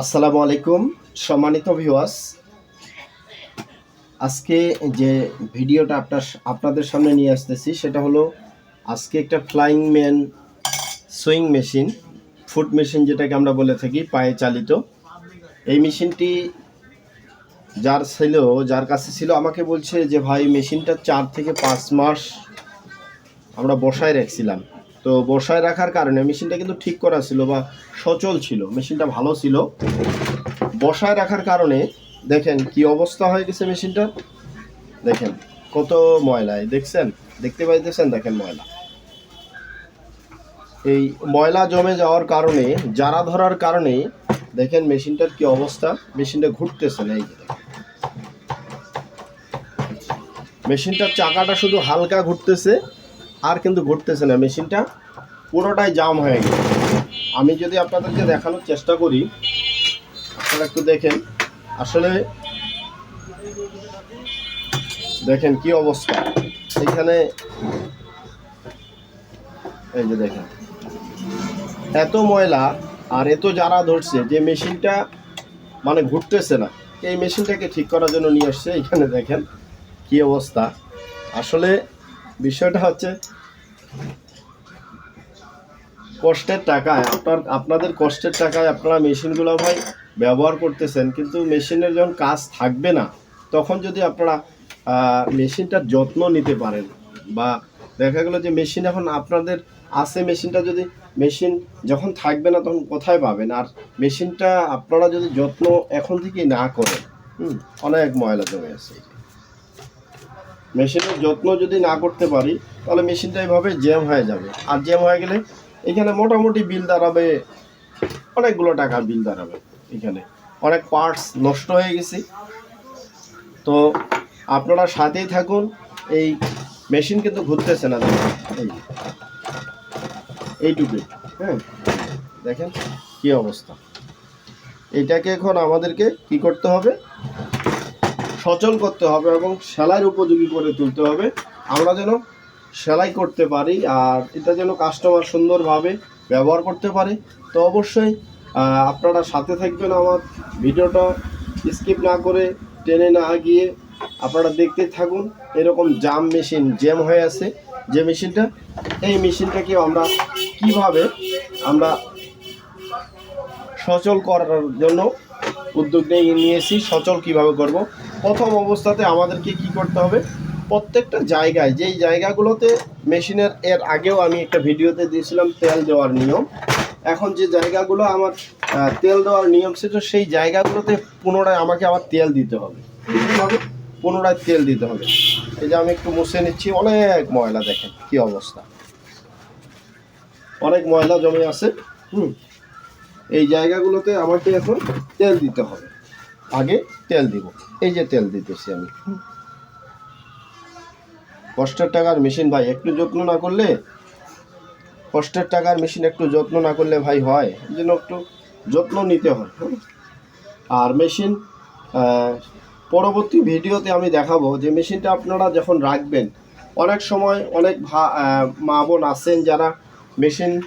আসসালামু আলাইকুম, সম্মানিত ভিউয়ার্স আজকে যে ভিডিওটা আপনার আপনাদের সামনে নিয়ে আসতেছি, সেটা হলো আজকে একটা flying man swing machine food machine যেটাকে আমরা বলে থাকি, পায়ে চালিত। এই মেশিনটি যার ছিল, যার কাছে ছিল, আমাকে বলছে যে, ভাই মেশিনটা চার থেকে পাঁচ মাস আমরা বসায় রাখছিলাম। তো বসায় রাখার কারণে মেশিনটা কিন্তু ঠিক করা ছিল বা সচল ছিল, মেশিনটা ভালো ছিল। বসায় রাখার কারণে দেখেন কি অবস্থা হয়ে গেছে মেশিনটা। দেখেন কত ময়লায় দেখছেন? দেখতে পাইতেছেন? দেখেন ময়লা। এই ময়লা জমে যাওয়ার কারণে, জারা ধরার কারণে দেখেন মেশিনটার কি অবস্থা? মেশিনটা ঘুরতেছে না, এই যে মেশিনটার চাকাটা শুধু হালকা ঘুরতেছে। আর কিন্তু ঘুরতেছে না, মেশিনটা পুরোটাই জাম হয়ে গেছে। আমি যদি আপনাদেরকে দেখানোর চেষ্টা করি, আপনারা একটু দেখেন। আসলে দেখেন কি অবস্থা। এখানে এই যে দেখেন, এত ময়লা আর এত যারা ধরছে, যে মেশিনটা মানে ঘুরতেছে না, এই মেশিনটাকে ঠিক করার জন্য নিয়ে আসছে। এখানে দেখেন কি অবস্থা। আসলে বিষয়টা হচ্ছে কষ্টের টাকায় আপনার আপনাদের কষ্টের টাকায় আপনারা মেশিনগুলো ভাই ব্যবহার করতেছেন কিন্তু মেশিনের যখন কাজ থাকবে না তখন যদি আপনারা মেশিনটার যত্ন নিতে পারেন বা দেখা গেলো যে মেশিন এখন আপনাদের আছে মেশিনটা যদি মেশিন যখন থাকবে না তখন কোথায় পাবেন আর মেশিনটা আপনারা যদি যত্ন এখন থেকেই না করেন হুম, অনেক ময়লা জমে আছে। মেশিনের যত্ন যদি না করতে পারি, তাহলে মেশিনটা এইভাবে জ্যাম হয়ে যাবে। আর জ্যাম হয়ে গেলে এখানে মোটামুটি বিল দাঁড়াবে, অনেকগুলো টাকা বিল দাঁড়াবে এখানে। অনেক পার্টস নষ্ট হয়ে গেছে। তো আপনারা সাথেই থাকুন, এই মেশিন কিন্তু ঘুরতেছে না দেখুন। এই এইটুকুই হ্যাঁ? দেখেন কি অবস্থা। এটাকে এখন আমাদেরকে কি করতে হবে? সচল করতে হবে এবং সেলাইয়ের উপযোগী করে তুলতে হবে। আমরা যেন সেলাই করতে পারি আর এটা যেন কাস্টমার সুন্দরভাবে ব্যবহার করতে পারে। তো অবশ্যই আপনারা সাথে থাকবেন আমার ভিডিওটা স্কিপ না করে টেনে না গিয়ে আপনারা দেখতে থাকুন। এরকম জাম মেশিন জ্যাম হয়ে আছে যে মেশিনটা এই মেশিনটাকে আমরা কীভাবে আমরা সচল করার জন্য উদ্যোগ নিয়ে নিয়েছি, সচল কীভাবে করব? প্রথম অবস্থাতে আমাদেরকে কি করতে হবে? প্রত্যেকটা জায়গায়, যেই জায়গাগুলোতে মেশিনের এর আগেও আমি একটা ভিডিওতে দিয়েছিলাম, তেল দেওয়ার নিয়ম। এখন যে জায়গাগুলো আমার তেল দেওয়ার নিয়ম ছিল, সেই জায়গাগুলোতে পুনরায় আমাকে আবার তেল দিতে হবে। পুনরায় তেল দিতে হবে। এই যে আমি একটু মুছে নিচ্ছি, অনেক ময়লা দেখেন কি অবস্থা। অনেক ময়লা জমে আছে, হুম। এই জায়গাগুলোতে আমাকে এখন তেল দিতে হবে। আগে তেল দিব। এই যে তেল দিতেছি আমি। কষ্টের টাকার মেশিন ভাই, একটু যত্ন না করলে, কষ্টের টাকার মেশিন একটু যত্ন না করলে ভাই হয়। জন্য একটু যত্ন নিতে হয়। আর মেশিন পরবর্তী ভিডিওতে আমি দেখাবো যে মেশিনটা আপনারা যখন রাখবেন, অনেক সময় অনেক ভা- মা বোন আছেন যারা মেশিন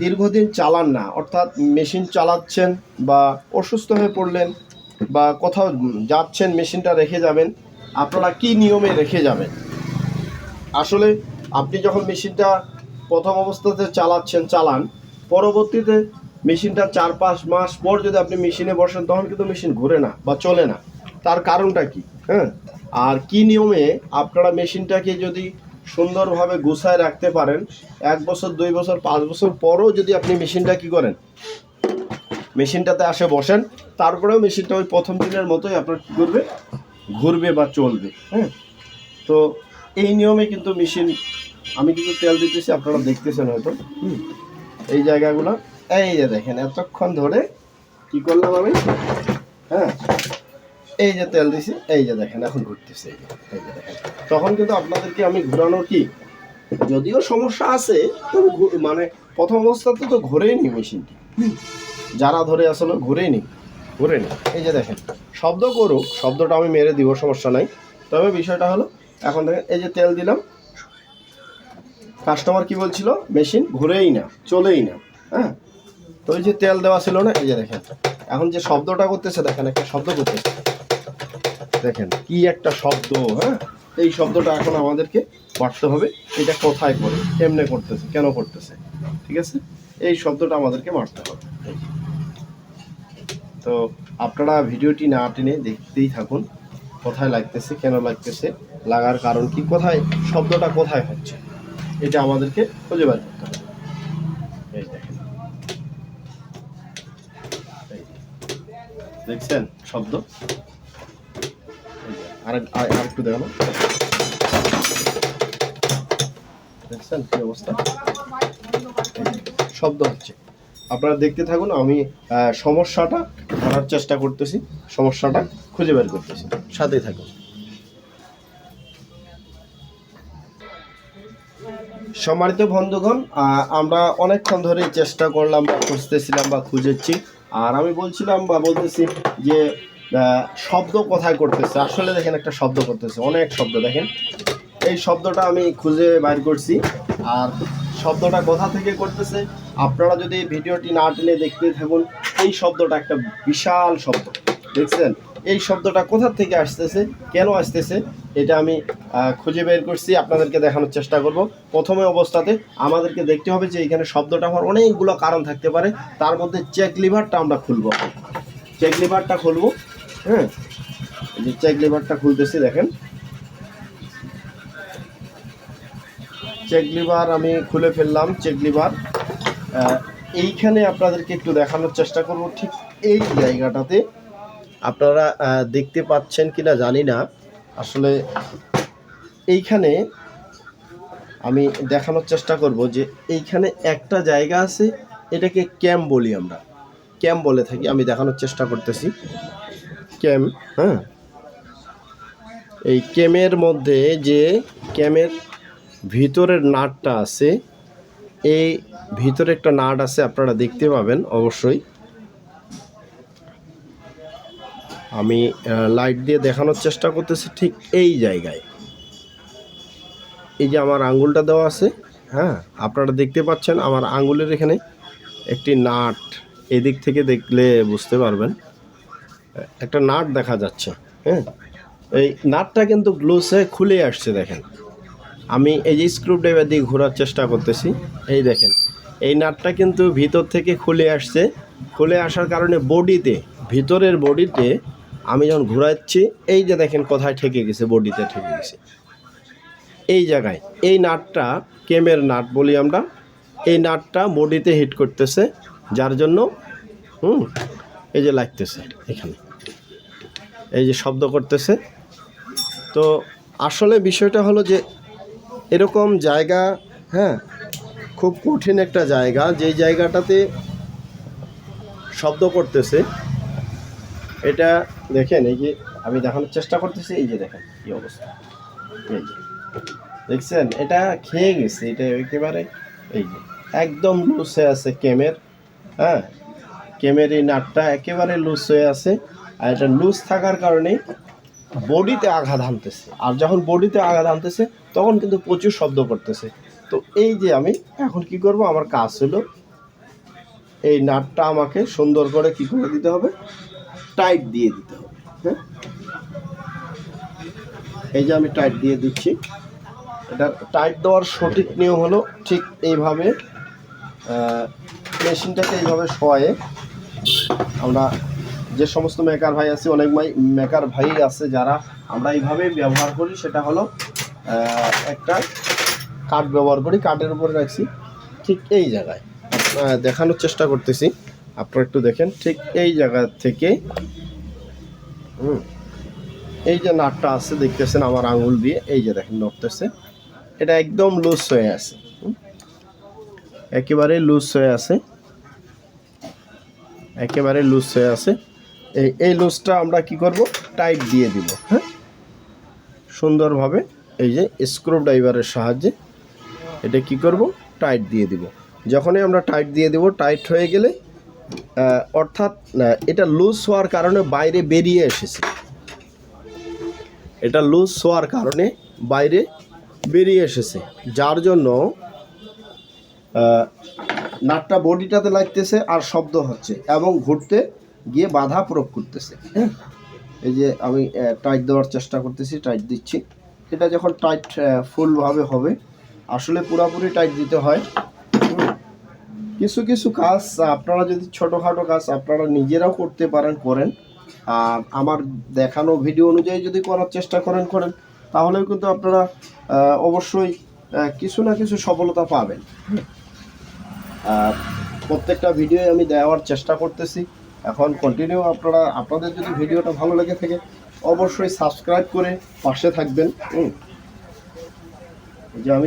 দীর্ঘদিন চালান না, অর্থাৎ মেশিন চালাচ্ছেন বা অসুস্থ হয়ে পড়লেন বা কোথাও যাচ্ছেন, মেশিনটা রেখে যাবেন, আপনারা কি নিয়মে রেখে যাবেন? আসলে আপনি যখন মেশিনটা প্রথম অবস্থাতে চালাচ্ছেন, চালান, পরবর্তীতে মেশিনটা চার পাঁচ মাস পর যদি আপনি মেশিনে বসেন, তখন কিন্তু মেশিন ঘুরে না বা চলে না। তার কারণটা কি? হ্যাঁ? আর কি নিয়মে আপনারা মেশিনটাকে যদি সুন্দরভাবে গুছায় রাখতে পারেন। এক বছর, দুই বছর, পাঁচ বছর পরও যদি আপনি মেশিনটা কি করেন, মেশিনটাতে আসে বসেন, তারপরেও মেশিনটা ওই প্রথম দিনের মতোই আপনার কী করবে? ঘুরবে বা চলবে হ্যাঁ? তো এই নিয়মে কিন্তু মেশিন, আমি কিন্তু তেল দিতেছি, আপনারা দেখতেছেন হয়তো। এই জায়গাগুলো, এই যে দেখেন, এতক্ষণ ধরে কি করলাম আমি? হ্যাঁ? এই যে তেল দিছি এই যে দেখেন এখন ঘুরতেছে এই যে, তখন কিন্তু আপনাদেরকে আমি ঘোরানোর কি যদিও সমস্যা আছে মানে প্রথম অবস্থাতে তো ঘুরেই নি মেশিনটি। যারা ধরে আসলে ঘুরেই নি ঘুরে নি। এই যে দেখেন শব্দ করুক শব্দটা আমি মেরে দিব সমস্যা নাই। তবে বিষয়টা হলো এখন দেখেন এই যে তেল দিলাম কাস্টমার কি বলছিল? মেশিন ঘুরেই না চলেই না হ্যাঁ? তো ওই যে তেল দেওয়া ছিল না এই যে দেখেন এখন যে শব্দটা করতেছে দেখেন একটা শব্দ করতেছে। দেখেন, কি একটা শব্দ হ্যাঁ? এই শব্দটা এখন আমাদেরকে বাড়তে হবে, এটা কোথায় করে, কেমনে করতেছে, কেন করতেছে, ঠিক আছে? এই শব্দটা আমাদেরকে মারতে হবে। তো আপনারা ভিডিওটি না টেনে দেখতেই থাকুন, কোথায় লাগতেছে, কেন লাগতেছে, লাগার কারণ কি, কোথায়, শব্দটা কোথায় হচ্ছে, এটা আমাদেরকে খুঁজে বের করতে হবে। দেখছেন শব্দ? আর- দেখানো দেখছেন কি অবস্থা? শব্দ হচ্ছে। আপনারা দেখতে থাকুন, আমি সমস্যাটা ধরার চেষ্টা করতেছি, সমস্যাটা খুঁজে বের করতেছি। সাথে থাকুন। সম্মানিত বন্ধুগণ আমরা অনেকক্ষণ ধরে চেষ্টা করলাম বা খুঁজতেছিলাম বা খুঁজেছি। আর আমি বলছিলাম বা বলতেছি যে শব্দ কোথায় করতেছে? আসলে দেখেন একটা শব্দ করতেছে, অনেক শব্দ দেখেন। এই শব্দটা আমি খুঁজে বাইর করছি, আর শব্দটা কোথা থেকে করতেছে? আপনারা যদি ভিডিওটি না টেনে দেখতে থাকুন, এই শব্দটা একটা বিশাল শব্দ, দেখছেন? এই শব্দটা কোথা থেকে আসতেছে, কেন আসতেছে, এটা আমি খুঁজে বের করছি, আপনাদেরকে দেখানোর চেষ্টা করব। প্রথমে অবস্থাতে আমাদেরকে দেখতে হবে যে এখানে শব্দটা হওয়ার অনেকগুলো কারণ থাকতে পারে। তার মধ্যে চেক লিভারটা আমরা খুলবো। চেক লিভারটা খুলবো। হ্যাঁ যে চেক লিভারটা খুলতেছি, দেখেন। চেক লিভার আমি খুলে ফেললাম চেক লিভার এইখানে আপনাদেরকে একটু দেখানোর চেষ্টা করব, ঠিক এই জায়গাটাতে। আপনারা দেখতে পাচ্ছেন কিনা জানি না। আসলে এইখানে আমি দেখানোর চেষ্টা করব যে এইখানে একটা জায়গা আছে, এটাকে ক্যাম্প বলি আমরা। ক্যাম্প বলে থাকি, আমি দেখানোর চেষ্টা করতেছি। ক্যাম্প হ্যাঁ? এই ক্যামের মধ্যে যে ক্যামের ভিতরের নাটটা আছে, এই ভিতরে একটা নাট আছে, আপনারা দেখতে পাবেন অবশ্যই। আমি লাইট দিয়ে দেখানোর চেষ্টা করতেছি ঠিক এই জায়গায়। এই যে আমার আঙ্গুলটা দেওয়া আছে হ্যাঁ? আপনারা দেখতে পাচ্ছেন আমার আঙ্গুলের এখানে একটি নাট। এদিক থেকে দেখলে বুঝতে পারবেন। একটা নাট দেখা যাচ্ছে হ্যাঁ? এই নাটটা কিন্তু গ্লুসে খুলে আসছে, দেখেন। আমি এই যে স্ক্রু ড্রাইভার দিয়ে ঘোরার চেষ্টা করতেছি, এই দেখেন। এই নাটটা কিন্তু ভিতর থেকে খুলে আসছে। খুলে আসার কারণে বডিতে, ভিতরের বডিতে আমি যখন ঘোরাচ্ছি, এই যে দেখেন কোথায় ঠেকে গেছে, বডিতে ঠেকে গেছে। এই জায়গায়, এই নাটটা কেমের নাট বলি আমরা, এই নাটটা বডিতে হিট করতেছে, যার জন্য, হুম, এই যে লাগতেছে, এখানে। এই যে শব্দ করতেছে। তো আসলে বিষয়টা হলো যে এরকম জায়গা হ্যাঁ খুব কঠিন একটা জায়গা, যেই জায়গাটাতে শব্দ করতেছে, এটা দেখেন, এই যে আমি দেখানোর চেষ্টা করতেছি, এই যে দেখেন কি অবস্থা। এই যে, দেখছেন? এটা খেয়ে গেছে, এটা একেবারে এই যে একদম লুজ হয়ে আছে কেমের হ্যাঁ কেমের এই নাটটা একেবারে লুজ হয়ে আছে। আর এটা লুজ থাকার কারণে বডিতে আঘাত হানতেছে। আর যখন বডিতে আঘাত হানতেছে, তখন কিন্তু প্রচুর শব্দ করতেছে। তো এই যে আমি এখন কি করব? আমার কাজ হলো এই নাটটা আমাকে সুন্দর করে কি করে দিতে হবে? টাইট দিয়ে দিতে হবে হ্যাঁ? এই যে আমি টাইট দিয়ে দিচ্ছি। এটা টাইট দেওয়ার সঠিক নিয়ম হলো ঠিক এইভাবে মেশিনটাকে এইভাবে শোয়ে আমরা যে সমস্ত মেকার ভাই আছে, অনেক ভাই মেকার ভাই আছে যারা আমরা এইভাবে ব্যবহার করি, সেটা হলো একটা কাঠ ব্যবহার করি কাঠের উপরে রাখছি, ঠিক এই জায়গায় দেখানোর চেষ্টা করতেছি, আপনারা একটু দেখেন, ঠিক এই জায়গা থেকে এই যে নাটটা আছে, দেখতেছেন আমার আঙুল দিয়ে, এই যে দেখেন নড়তেছে, এটা একদম লুজ হয়ে আছে? একেবারে লুজ হয়ে আছে, একেবারে লুজ হয়ে আছে এই এই লুজটা আমরা কি করব? টাইট দিয়ে দিব হ্যাঁ? সুন্দরভাবে এই যে স্ক্রু ড্রাইভারের সাহায্যে এটা কি করব? টাইট দিয়ে দিব। যখনই আমরা টাইট দিয়ে দেব টাইট হয়ে গেলে অর্থাৎ এটা লুজ হওয়ার কারণে বাইরে বেরিয়ে এসেছে। এটা লুজ হওয়ার কারণে বাইরে বেরিয়ে এসেছে। যার জন্য নাটটা বডিটাতে লাগতেছে আর শব্দ হচ্ছে এবং ঘুরতে গিয়ে বাধা প্রয়োগ করতেছে? এই যে আমি টাইট দেওয়ার চেষ্টা করতেছি টাইট দিচ্ছি। এটা যখন টাইট ফুলভাবে হবে, আসলে পুরাপুরি টাইট দিতে হয়। কিছু কিছু কাজ, আপনারা যদি ছোটোখাটো কাজ আপনারা নিজেরাও করতে পারেন, করেন। আর আমার দেখানো ভিডিও অনুযায়ী যদি করার চেষ্টা করেন করেন, তাহলেও কিন্তু আপনারা অবশ্যই কিছু না কিছু সফলতা পাবেন। আর প্রত্যেকটা ভিডিও আমি দেওয়ার চেষ্টা করতেছি। এখন কন্টিনিউ আপনারা, আপনাদের যদি ভিডিওটা ভালো লেগে থাকে, অবশ্যই সাবস্ক্রাইব করে পাশে থাকবেন। যে আমি